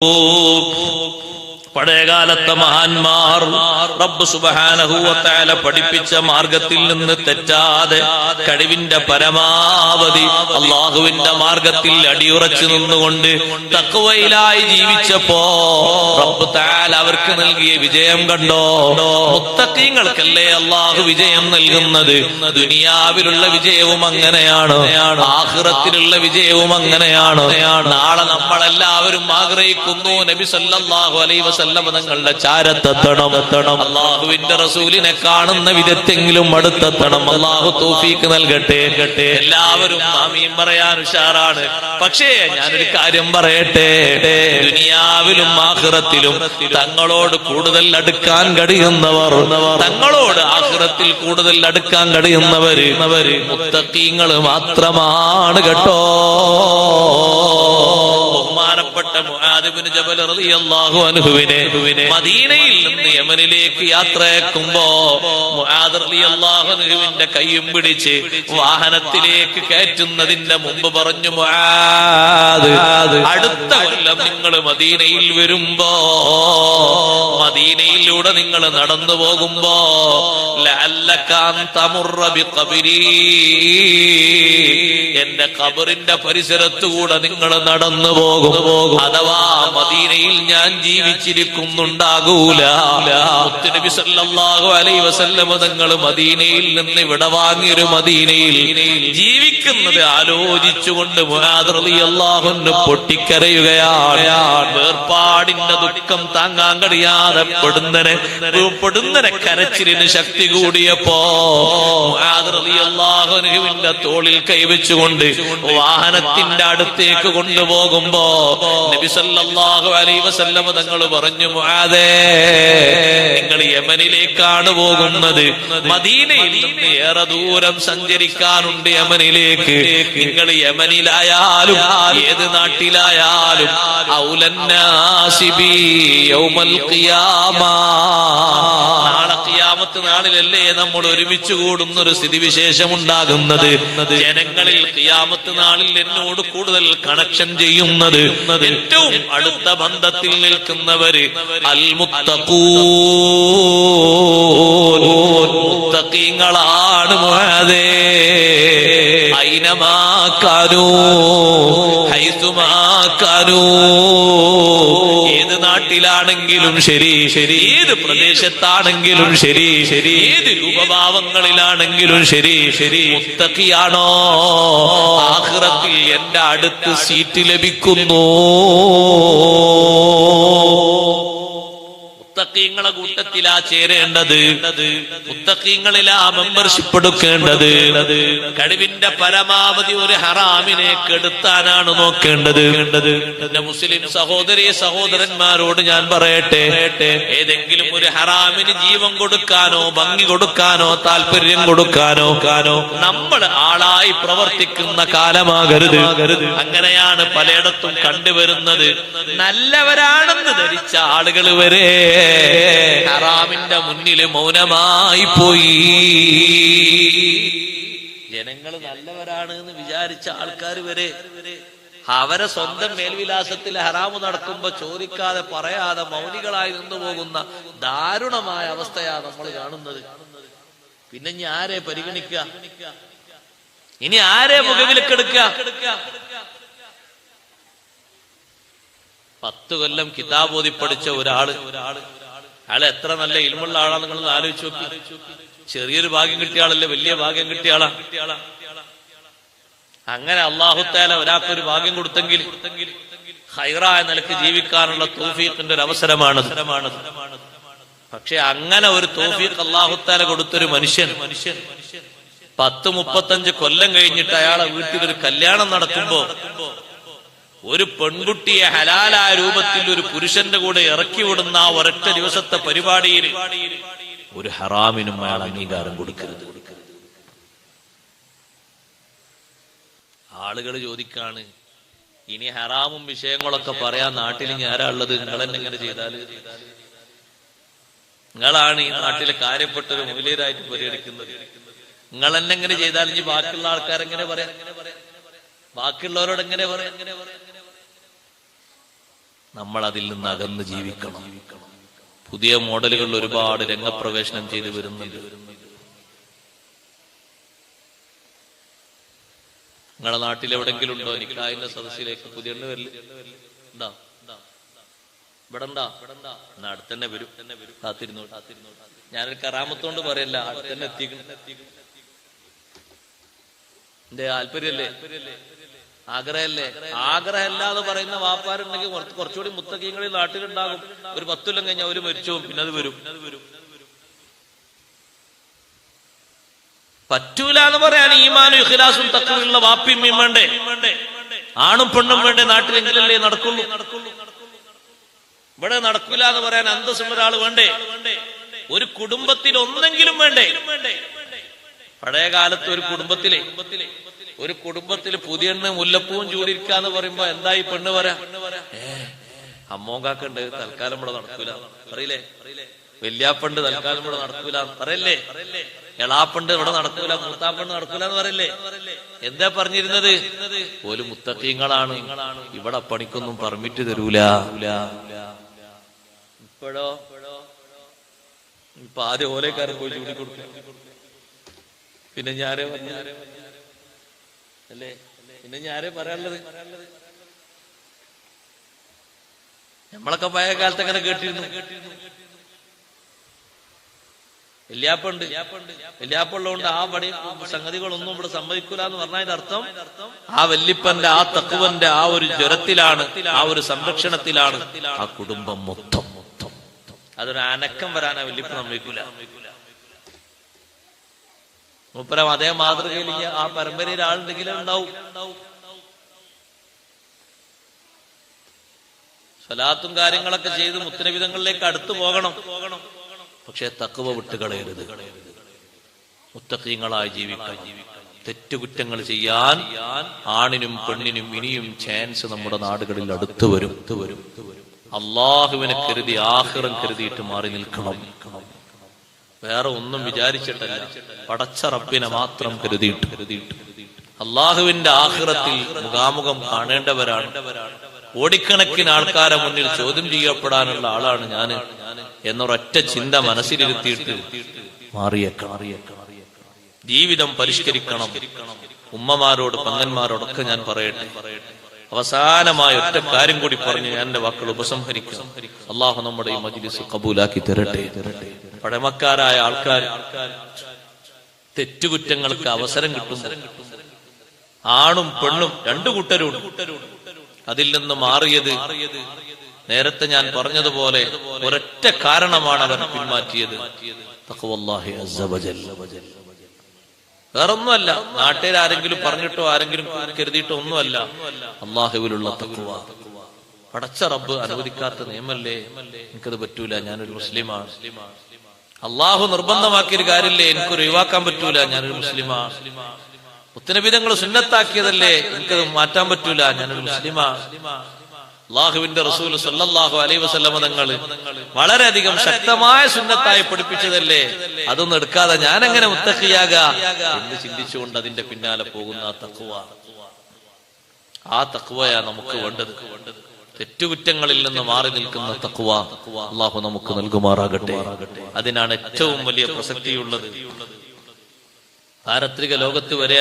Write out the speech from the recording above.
Oh പഴയകാലത്തെ മഹാന്മാർ റബ്ബ് സുബഹാനഹൂവത്തായ പഠിപ്പിച്ച മാർഗത്തിൽ നിന്ന് തെറ്റാതെ കഴിവിന്റെ പരമാവധി അള്ളാഹുവിന്റെ മാർഗത്തിൽ അടിയുറച്ചു നിന്നുകൊണ്ട് തക്കുവയിലായി ജീവിച്ചപ്പോ റബ്ബ് താൽ അവർക്ക് നൽകിയ വിജയം കണ്ടോ? മുത്തക്കീങ്ങൾക്കല്ലേ അള്ളാഹു വിജയം നൽകുന്നത്? ദുനിയാവിലുള്ള വിജയവും അങ്ങനെയാണ്. ആഹ്റത്തിലുള്ള വിജയവും അങ്ങനെയാണ്. നാളെ നമ്മളെല്ലാവരും ആഗ്രഹിക്കുന്നു നബി സല്ലാഹു വസല്ലം തങ്ങളുടെ ചാരത്തെത്തണം. എത്തണം അള്ളാഹുവിന്റെ റസൂലിനെ കാണുന്ന വിധത്തെങ്കിലും അടുത്തെത്തണം. അള്ളാഹു തോഫീക്ക് നൽകട്ടെ. എല്ലാവരും ആമീൻ പറയാൻ ഉഷാറാണ്. പക്ഷേ ഞാനൊരു കാര്യം പറയട്ടെ. ദുനിയാവിലും ആഹ്റത്തിലും തങ്ങളോട് കൂടുതൽ അടുക്കാൻ കഴിയുന്നവർ തങ്ങളോട് ആഹ്റത്തിൽ കൂടുതൽ അടുക്കാൻ കഴിയുന്നവര് മുത്തക്കീങ്ങൾ മാത്രമാണ് കേട്ടോ. മുആദിബിന് ജബൽ റളിയല്ലാഹു അൻഹുവിനെ മദീനയിൽ നിന്ന് യമനിലേക്ക് യാത്രയാക്കുമ്പോ മുആദ് റളിയല്ലാഹു അൻഹുവിന്റെ കൈയും പിടിച്ച് വാഹനത്തിലേക്ക് കയറ്റുന്നതിന്റെ മുമ്പ് പറഞ്ഞു മുആദ് അടുത്ത കൊല്ലം നിങ്ങൾ മദീനയിൽ വരുമ്പോ മദീനയിലൂടെ നിങ്ങൾ നടന്നു പോകുമ്പോ ലഅല്ലകാൻ തമുറ ബിഖബരി ഖബറിന്റെ പരിസരത്തുകൂടെ നിങ്ങൾ നടന്നു പോകും. അഥവാ മദീനയിൽ ഞാൻ ജീവിച്ചിരിക്കുന്നുണ്ടാകൂല. മുത്തുനബി സല്ലല്ലാഹു അലൈഹി വസല്ലമ തങ്ങൾ മദീനയിൽ നിന്ന് ഇവിടെ വാങ്ങിയൊരു മദീനയിൽ ജീവിക്കുന്നത് ആലോചിച്ചുകൊണ്ട് മുആദ് റളിയല്ലാഹുവിന് പൊട്ടിക്കരയുകയാണ്. വേർപാടിന്റെ ദുഃഖം താങ്ങാൻ കഴിയാതെ പെടുന്നനെ പെടുന്നനെ കരച്ചിലിന് ശക്തി കൂടിയപ്പോ മുആദ് റളിയല്ലാഹുവിന്റെ തോളിൽ കൈവച്ചുകൊണ്ട് വാഹനത്തിന്റെ അടുത്തേക്ക് കൊണ്ടുപോകുമ്പോ നബി സല്ലല്ലാഹു അലൈഹി വസല്ലം തങ്ങൾ പറഞ്ഞു മുആദേ നിങ്ങൾ യമനിലേക്കാണ് പോകുന്നത്. മദീനയിൽ നിന്ന് ഏറെ ദൂരം സഞ്ചരിക്കാനുണ്ട് യമനിലേക്ക്. നിങ്ങൾ യമനിലായാലും ഏത് നാട്ടിലായാലും ഔലന്നാസിബി യൗമൽ ഖിയാമ നാളിലല്ലേ നമ്മൾ ഒരുമിച്ച് കൂടുന്ന ഒരു സ്ഥിതിവിശേഷം ഉണ്ടാകുന്നത് ജനങ്ങളിൽ ക്യാമത്ത് നാളിൽ എന്നോട് കൂടുതൽ കണക്ഷൻ ചെയ്യുന്നത്. ഏറ്റവും അടുത്ത ബന്ധത്തിൽ നിൽക്കുന്നവര് അൽ മുത്തഖീങ്ങളാണ് മുഅദേ ഐനമാക്കാനൂ ഹൈസുമാക്കാനൂ ഏത് നാട്ടിലാണെങ്കിലും ശരി ശരി. ഏത് പ്രദേശത്താണെങ്കിലും ശരി ശരി. ഏത് രൂപഭാവങ്ങളിലാണെങ്കിലും ശരി ശരി. മുത്തക്കിയാണോ ആഹ്റത്തിൽ എന്റെ അടുത്ത് സീറ്റ് ലഭിക്കുന്നു. മുത്തക്കീങ്ങളെ കൂട്ടത്തിലാ ചേരേണ്ടത്. മുത്തക്കീങ്ങളിലാ മെമ്പർഷിപ്പ് എടുക്കേണ്ടത്. കഴിവിന്റെ പരമാവധി ഒരു ഹറാമിനെ കെടുത്താനാണ് നോക്കേണ്ടത്. എന്റെ മുസ്ലിം സഹോദരി സഹോദരന്മാരോട് ഞാൻ പറയട്ടെ ഏതെങ്കിലും ഒരു ഹറാമിന് ജീവൻ കൊടുക്കാനോ ഭംഗി കൊടുക്കാനോ താല്പര്യം കൊടുക്കാനോ കാനോ നമ്മൾ ആളായി പ്രവർത്തിക്കുന്ന കാലമാകരുത്. അങ്ങനെയാണ് പലയിടത്തും കണ്ടുവരുന്നത്. നല്ലവരാണെന്ന് ധരിച്ച ആളുകൾ വരെ ഹറാമിന്റെ മുന്നിൽ മൗനമായി പോയി. ജനങ്ങൾ നല്ലവരാണ് എന്ന് വിചാരിച്ച ആൾക്കാർ വരെ അവരെ സ്വന്തം മേൽവിലാസത്തിൽ ഹറാമ് നടക്കുമ്പോ ചോദിക്കാതെ പറയാതെ മൗനികളായി നിന്നു പോകുന്ന ദാരുണമായ അവസ്ഥയാണ് നമ്മൾ കാണുന്നത്. പിന്നെ ഇനി ആരെ പരിഗണിക്കുക? ഇനി ആരെ മുഖവിലക്കെടുക്കുക പത്ത് കൊല്ലം കിതാബോധി പഠിച്ച ഒരാൾ ഒരാൾ അയാൾ എത്ര നല്ല ഇൽമുള്ള ആളാണ് നിങ്ങൾ ആലോചിച്ചു നോക്കി. ചെറിയൊരു ഭാഗ്യം കിട്ടിയ ആളല്ലേ വലിയ ഭാഗ്യം കിട്ടിയ ആളാ. അങ്ങനെ അള്ളാഹുത്താല ഒരാൾക്കൊരു ഭാഗ്യം കൊടുത്തെങ്കിൽ ഹൈറായ നിലയ്ക്ക് ജീവിക്കാനുള്ള തോഫീഖിന്റെ ഒരു അവസരമാണ് പക്ഷെ അങ്ങനെ ഒരു തോഫീഖ് അള്ളാഹുത്താല കൊടുത്തൊരു മനുഷ്യൻ മനുഷ്യൻ പത്ത് മുപ്പത്തഞ്ച് കൊല്ലം കഴിഞ്ഞിട്ട് അയാളെ വീട്ടിൽ ഒരു കല്യാണം നടത്തുമ്പോ ഒരു പെൺകുട്ടിയെ ഹലാലായ രൂപത്തിൽ ഒരു പുരുഷന്റെ കൂടെ ഇറക്കി വിടുന്ന ആ ഒരൊറ്റ ദിവസത്തെ പരിപാടിയിൽ ഒരു ഹറാമിനും അയാൾ അംഗീകാരം കൊടുക്കരുത്. ആളുകൾ ചോദിക്കാണ് ഇനി ഹറാമും വിഷയങ്ങളൊക്കെ പറയാൻ നാട്ടിൽ ഇനി ആരാ ഉള്ളത്? നിങ്ങൾ തന്നെ ഇങ്ങനെ ചെയ്താൽ നിങ്ങളാണ് ഈ നാട്ടിലെ കാര്യപ്പെട്ട ഒരു മൂല്യരായിട്ട് പരിഗണിക്കുന്നത്. നിങ്ങൾ തന്നെ എങ്ങനെ ചെയ്താൽ ഇനി ബാക്കിയുള്ള ആൾക്കാരെങ്ങനെ പറയാം? ബാക്കിയുള്ളവരോട് എങ്ങനെ പറയാം? നമ്മൾ അതിൽ നിന്ന് അകന്ന് ജീവിക്കണം. പുതിയ മോഡലുകൾ ഒരുപാട് രംഗപ്രവേശനം ചെയ്തു വരുന്നുണ്ട്. നിങ്ങളുടെ നാട്ടിൽ എവിടെങ്കിലും ഉണ്ടോ? നിക്കായിന്റെ സദസ്സിലേക്ക് പുതിയ വരില്ല വരും. ഞാനൊരു കറാമത്തോണ്ട് പറയല്ല അടുത്ത് തന്നെ എത്തിക്കണം. എന്റെ താല്പര്യല്ലേ ആഗ്രഹമല്ല? എന്ന് പറയുന്ന വാപ്പാരുണ്ടെങ്കിൽ കുറച്ച് കുറച്ചുകൂടി മുത്തക്കീങ്ങളിൽ നാട്ടിലുണ്ടാകും. ഒരു പത്തുല്ലം കഴിഞ്ഞാൽ അവർ മരിച്ചു പിന്നെ അത് വരും. പറ്റൂല എന്ന് പറയാൻ ഈമാനും ഇഖ്ലാസും തക്കുള്ള വാപ്പിയും വേണ്ടേ? ആണും പെണ്ണും വേണ്ടേ? നാട്ടിലെങ്കിലല്ലേ നടക്കുള്ളൂ. ഇവിടെ നടക്കൂല എന്ന് പറയാൻ അന്തസ്സും ഒരാൾ വേണ്ടേ? ഒരു കുടുംബത്തിൽ ഒന്നെങ്കിലും വേണ്ടേ? പഴയ കാലത്ത് ഒരു കുടുംബത്തിലെ ഒരു കുടുംബത്തിൽ പുതിയ മുല്ലപ്പൂവും ചൂടിരിക്കാന്ന് പറയുമ്പോ എന്തായി പെണ്ണ് അമ്മോ അമ്മോങ്കാക്കുണ്ട് തൽക്കാലം ഇവിടെ നടക്കൂല. പറയില്ലേ? വല്യാപ്പണ്ട് തൽക്കാലം ഇവിടെ നടക്കൂല. പറയല്ലേ? എളാപ്പണ്ട് ഇവിടെ നടക്കൂല. മൂത്താപ്പണ്ട് നടക്കൂല എന്ന് പറയല്ലേ? എന്താ പറഞ്ഞിരുന്നത്? ഒരു മുത്തക്കീങ്ങളാണ്. ഇവിടെ പണിക്കൊന്നും പെർമിറ്റ് തരൂല. ഇപ്പോഴോ? ഇപ്പൊ ആദ്യം ഓലേക്കാരൻ പോയി ചൂടി ചൂടിക്കൊടുക്കും. പിന്നെ ഞാനേ പറഞ്ഞു അല്ലേ? പിന്നെ ഞാനേ പറയാനുള്ളത്? നമ്മളൊക്കെ പഴയ കാലത്ത് അങ്ങനെ കേട്ടിരുന്നു? എല്ലാപ്പുണ്ട് എല്ലാപ്പുള്ളതുകൊണ്ട് ആ പണി സംഗതികളൊന്നും ഇവിടെ സംഭവിക്കൂല എന്ന് പറഞ്ഞതിന്റെ അർത്ഥം ആ വല്യപ്പന്റെ ആ തക്കുവന്റെ ആ ഒരു ജ്വരത്തിലാണ് ആ ഒരു സംരക്ഷണത്തിലാണ് ആ കുടുംബം മൊത്തം. മൊത്തം അതൊരു അനക്കം വരാനാ ആ സംഭവിക്കൂല മൂപ്പരം അതേ മാതൃകയിൽ ആ പരമ്പരയിൽ ആളുണ്ടെങ്കിലും ഉണ്ടാവും. സ്വലാത്തും കാര്യങ്ങളൊക്കെ ചെയ്ത് മുത്തനവിധങ്ങളിലേക്ക് അടുത്തു പോകണം. പക്ഷെ തക്കവ വിട്ടുകളയരുത് മുത്തക്കീങ്ങളായി ജീവിക്കണം. തെറ്റുകുറ്റങ്ങൾ ചെയ്യാൻ ആണിനും പെണ്ണിനും ഇനിയും ചാൻസ് നമ്മുടെ നാടുകളിൽ അടുത്തു വരും വരും. അള്ളാഹുവിനെ കരുതി ആഹ്റം കരുതിയിട്ട് മാറി നിൽക്കണം. വേറെ ഒന്നും വിചാരിച്ചിട്ടല്ല. പടച്ച റബ്ബിനെ മാത്രം കരുതിയിട്ട്. കരുതിയിട്ട് അള്ളാഹുവിന്റെ ആഹ്റത്തിൽ മുഖാമുഖം കാണേണ്ടവരാണ്. കോടിക്കണക്കിന് ആൾക്കാരെ മുന്നിൽ ചോദ്യം ചെയ്യപ്പെടാനുള്ള ആളാണ് ഞാൻ എന്നൊരൊറ്റ ചിന്ത മനസ്സിലിരുത്തിയിട്ട് ജീവിതം പരിഷ്കരിക്കണം. ഉമ്മമാരോട് പങ്ങന്മാരോടൊക്കെ ഞാൻ പറയട്ടെ. അവസാനമായ ഒറ്റ കാര്യം കൂടി പറഞ്ഞു ഞാൻ എന്റെ വാക്കുകൾ ഉപസംഹരിക്കും. അള്ളാഹു നമ്മുടെ ഈ മജ്ലിസ് കബൂലാക്കി തരട്ടെ. പഴമക്കാരായ ആൾക്കാർ തെറ്റുകുറ്റങ്ങൾക്ക് അവസരം കിട്ടും ആണും പെണ്ണും രണ്ടു കൂട്ടരും അതിൽ നിന്ന് മാറിയത് നേരത്തെ ഞാൻ പറഞ്ഞതുപോലെ ഒരൊറ്റ കാരണമാണ് അവർ പിന്മാറ്റിയത്. തഖവല്ലാഹി അസ്സ വജൽ. നാട്ടിൽ ആരെങ്കിലും പറഞ്ഞിട്ടോ ആരെങ്കിലും കരുതിയിട്ടോ ഒന്നുമല്ല. അള്ളാഹുവിലുള്ള തക്കുവ പടച്ച റബ്ബ് അനുവദിക്കാത്ത നിയമല്ലേ? എനിക്കത് പറ്റൂല. ഞാനൊരു മുസ്ലിമാണ്. അള്ളാഹു നിർബന്ധമാക്കിയൊരു കാര്യമില്ലേ എനിക്കൊരു ഒഴിവാക്കാൻ പറ്റൂല. ഞാനൊരു മുസ്ലിമാണ്. മുത്തനബിതങ്ങൾ സുന്നത്താക്കിയതല്ലേ? എനിക്കത് മാറ്റാൻ പറ്റൂല. ഞാനൊരു മുസ്ലിമാ അള്ളാഹുവിന്റെ റസൂൽ സല്ലാഹു അലൈ വസല്ലമ തങ്ങൾ വളരെയധികം ശക്തമായ സുന്നത്തായി പഠിപ്പിച്ചതല്ലേ? അതൊന്നും എടുക്കാതെ ഞാൻ എങ്ങനെ മുത്തഖിയാക? എന്ന് ചിന്തിച്ചുകൊണ്ട് അതിന്റെ പിന്നാലെ പോകുന്ന ആ തക്കുവ ആ തക്കുവയാ നമുക്ക് വേണ്ടത്. തെറ്റുകുറ്റങ്ങളിൽ നിന്ന് മാറി നിൽക്കുന്ന തക്കുവ അള്ളാഹു നമുക്ക് നൽകുമാറാകട്ടെ. അതിനാണ് ഏറ്റവും വലിയ പ്രസക്തിയുള്ളത്. പാരത്രിക ലോകത്ത് വരെ